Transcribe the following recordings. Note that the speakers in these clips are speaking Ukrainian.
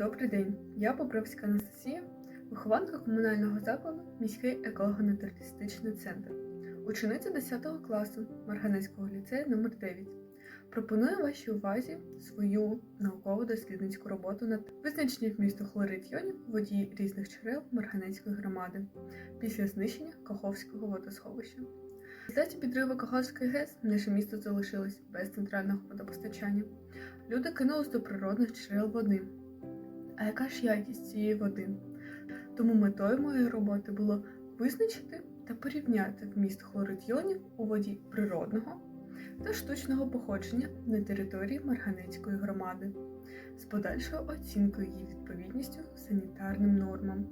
Добрий день, я Попровська Анастасія, вихованка комунального закладу міський еколого-натуралістичний центр, учениця 10 класу Марганецького ліцею номер 9 Пропоную вашій увазі свою науково-дослідницьку роботу над визначенням вмісту хлорид йонів у воді різних джерел Марганецької громади після знищення Каховського водосховища. Результаті підриву Каховської ГЕС наше місто залишилось без центрального водопостачання. Люди кинулись до природних джерел води. А яка ж якість цієї води? Тому метою моєї роботи було визначити та порівняти вміст хлорид-йонів у воді природного та штучного походження на території Марганецької громади з подальшою оцінкою її відповідністю санітарним нормам,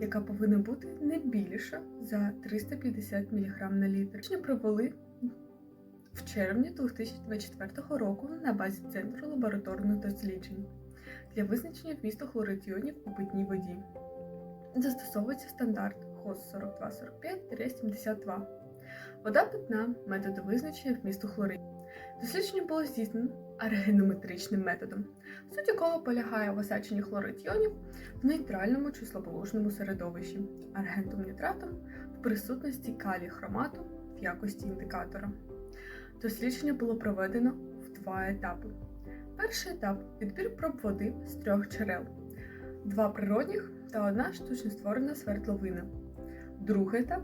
яка повинна бути не більша за 350 мг на літр. Провели в червні 2024 року на базі Центру лабораторних досліджень для визначення вмісту хлорид-йонів у питній воді. Застосовується стандарт ХОС 4245-72. Вода питна методу визначення вмісту хлоридів. Дослідження було здійснено аргенометричним методом, суть якого полягає в осадженні хлорид-йонів в нейтральному чи слаболужному середовищі аргентом нітратом в присутності калій хромату в якості індикатора. Дослідження було проведено в два етапи. Перший етап відбір проб води з трьох джерел, два природних та одна штучно створена свердловина. Другий етап,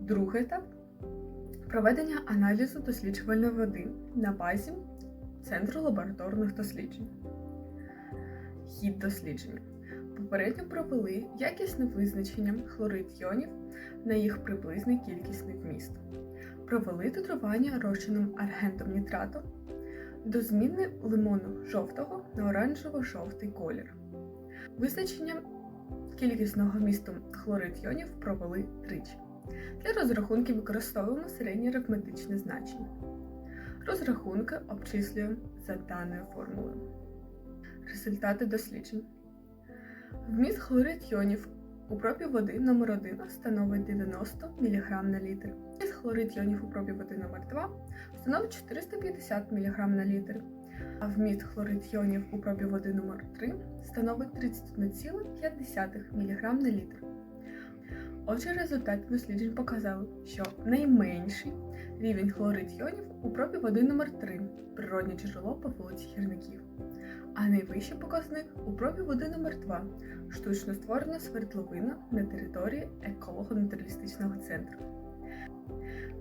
другий етап проведення аналізу досліджувальної води на базі Центру лабораторних досліджень. Хід дослідження. Попередньо провели якісне визначення хлорид йонів на їх приблизний кількісний вміст. Провели титрування розчином аргентом нітрату до зміни лимону жовтого на оранжево-жовтий колір. Визначення кількісного вмісту хлорид йонів провели тричі. Для розрахунків використовуємо середнє арифметичне значення. Розрахунки обчислюємо за даною формулою. Результати досліджень. Вміст хлорид йонів у пробі води номер 1 становить 90 мг на літр. Із хлорид йонів у пробі води номер 2 становить 450 мг на літр. А вміст хлорид йонів у пробі води номер 3 становить 31,5 мг на літр. Отже, результати досліджень показали, що найменший рівень хлорид йонів у пробі води номер 3 природнє джерело по вулиці Гірників, а найвищий показник у пробі води номер 2 штучно створена свердловина на території еколого-натуралістичного центру.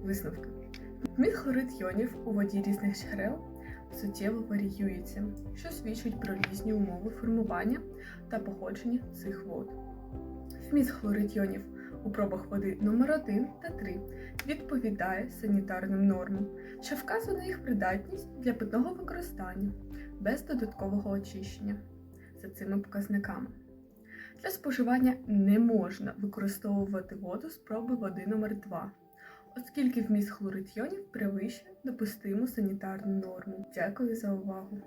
Висновки. Вміст хлорид йонів у воді різних джерел суттєво варіюється, що свідчить про різні умови формування та походження цих вод. Вміст хлорид йонів у пробах води номер 1 та 3 відповідає санітарним нормам, що вказує їх придатність для питного використання без додаткового очищення за цими показниками. Для споживання не можна використовувати воду з проби води номер 2 оскільки вміст хлорид йонів перевищує допустиму санітарну норму. Дякую за увагу!